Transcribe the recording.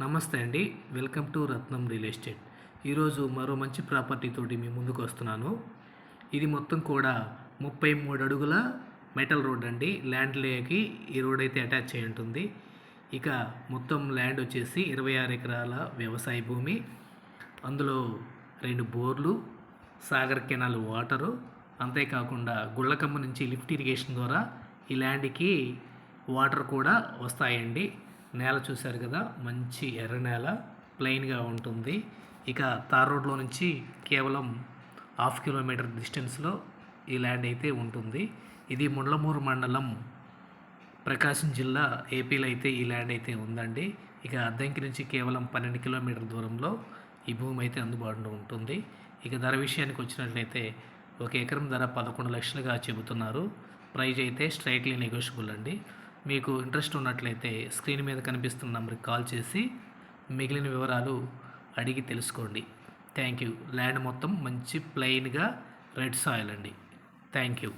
నమస్తే అండి. Welcome to Ratnam real estate. ఈరోజు మరో మంచి ప్రాపర్టీతోటి మీ ముందుకు వస్తున్నాను. ఇది మొత్తం కూడా ముప్పై మూడు అడుగుల మెటల్ రోడ్ అండి. ల్యాండ్ లేకి ఈ రోడ్ అయితే అటాచ్ అయి ఉంటుంది. ఇక మొత్తం ల్యాండ్ వచ్చేసి ఇరవై ఆరు ఎకరాల వ్యవసాయ భూమి. అందులో రెండు బోర్లు సాగర్ కెనాల్ వాటరు. అంతేకాకుండా గుళ్ళకమ్మ నుంచి లిఫ్ట్ ఇరిగేషన్ ద్వారా ఈ ల్యాండ్కి వాటర్ కూడా వస్తాయండి. నేల చూశారు కదా మంచి ఎర్ర నేల ప్లెయిన్గా ఉంటుంది. ఇక తార్ రోడ్లో నుంచి కేవలం హాఫ్ కిలోమీటర్ డిస్టెన్స్లో ఈ ల్యాండ్ అయితే ఉంటుంది. ఇది ముండ్లమూరు మండలం ప్రకాశం జిల్లా ఏపీలో అయితే ఈ ల్యాండ్ అయితే ఉందండి. ఇక అద్దంకి నుంచి కేవలం పన్నెండు కిలోమీటర్ల దూరంలో ఈ భూమి అయితే అందుబాటులో ఉంటుంది. ఇక ధర విషయానికి వచ్చినట్లయితే ఒక ఎకరం ధర పదకొండు లక్షలుగా చెబుతున్నారు. ప్రైజ్ అయితే స్ట్రైట్లీ నెగోషియబుల్ అండి. మీకు ఇంట్రెస్ట్ ఉన్నట్లయితే స్క్రీన్ మీద కనిపిస్తున్న నెంబర్కి కాల్ చేసి మిగిలిన వివరాలు అడిగి తెలుసుకోండి. Thank you. ల్యాండ్ మొత్తం మంచి ప్లెయిన్గా రెడ్ సాయిల్ అండి. Thank you.